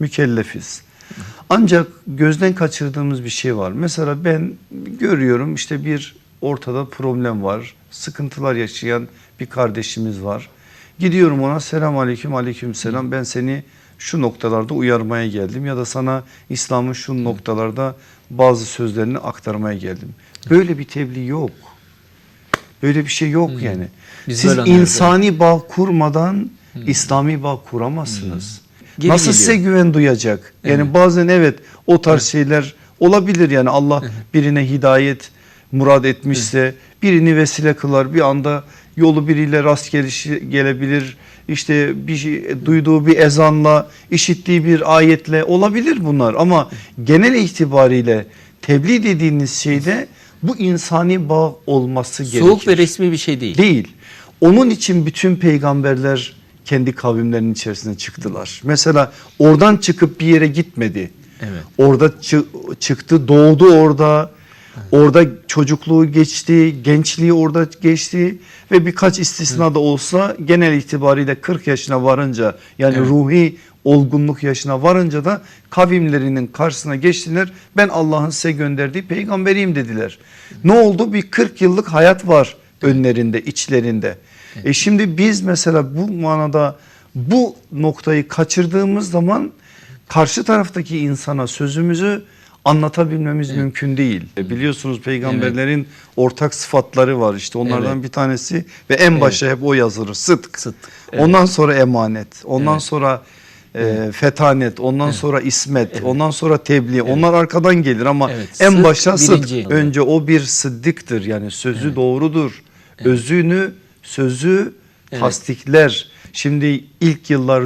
mükellefiz. Ancak gözden kaçırdığımız bir şey var. Mesela ben görüyorum işte bir ortada problem var. Sıkıntılar yaşayan bir kardeşimiz var. Gidiyorum ona selam aleyküm aleyküm selam ben seni şu noktalarda uyarmaya geldim ya da sana İslam'ın şu noktalarda bazı sözlerini aktarmaya geldim. Böyle bir tebliğ yok. Böyle bir şey yok yani. Biz Siz insani bağ kurmadan İslami bağ kuramazsınız. Geri Nasıl geliyor. size güven duyacak? Yani bazen evet o tarz şeyler olabilir yani Allah birine hidayet murad etmişse birini vesile kılar bir anda yolu biriyle rast gelişi gelebilir. İşte bir şey, duyduğu bir ezanla, işittiği bir ayetle olabilir bunlar ama genel itibariyle tebliğ dediğiniz şeyde bu insani bağ olması gerekir. Soğuk ve resmi bir şey değil. Değil. Onun için bütün peygamberler kendi kavimlerinin içerisine çıktılar. Mesela oradan çıkıp bir yere gitmedi. Evet. Orada çı- çıktı, doğdu orada. Orada çocukluğu geçti, gençliği orada geçti ve birkaç istisna da olsa genel itibariyle 40 yaşına varınca yani Evet. ruhi olgunluk yaşına varınca da kavimlerinin karşısına geçtiler. Ben Allah'ın size gönderdiği peygamberiyim dediler. Ne oldu? Bir 40 yıllık hayat var önlerinde, içlerinde. E şimdi biz mesela bu manada bu noktayı kaçırdığımız zaman karşı taraftaki insana sözümüzü anlatabilmemiz mümkün değil. E Biliyorsunuz peygamberlerin ortak sıfatları var işte onlardan Evet. bir tanesi ve en başta hep o yazılır sıdk. Sıdk, evet. Ondan sonra emanet, ondan Evet. sonra e, fetanet, ondan sonra ismet, ondan sonra tebliğ. Onlar arkadan gelir ama Evet, en sıdk başta sıdk. birinci. Önce o bir sıddıktır yani sözü doğrudur. Özünü, sözü tasdikler. Şimdi ilk yıllar